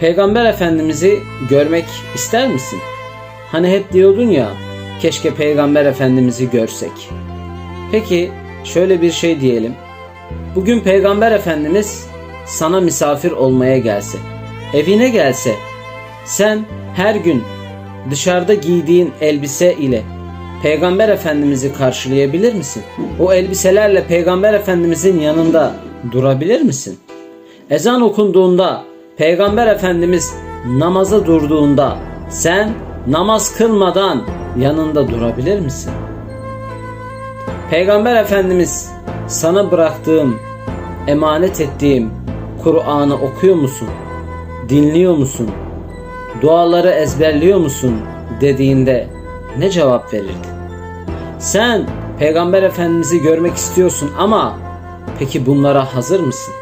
Peygamber Efendimiz'i görmek ister misin? Hani hep diyordun ya, keşke Peygamber Efendimiz'i görsek. Peki şöyle bir şey diyelim. Bugün Peygamber Efendimiz sana misafir olmaya gelse, evine gelse, sen her gün dışarıda giydiğin elbise ile Peygamber Efendimiz'i karşılayabilir misin? O elbiselerle Peygamber Efendimiz'in yanında durabilir misin? Ezan okunduğunda Peygamber Efendimiz namaza durduğunda sen namaz kılmadan yanında durabilir misin? Peygamber Efendimiz sana bıraktığım, emanet ettiğim Kur'an'ı okuyor musun? Dinliyor musun? Duaları ezberliyor musun dediğinde ne cevap verirdin? Sen Peygamber Efendimiz'i görmek istiyorsun ama peki bunlara hazır mısın?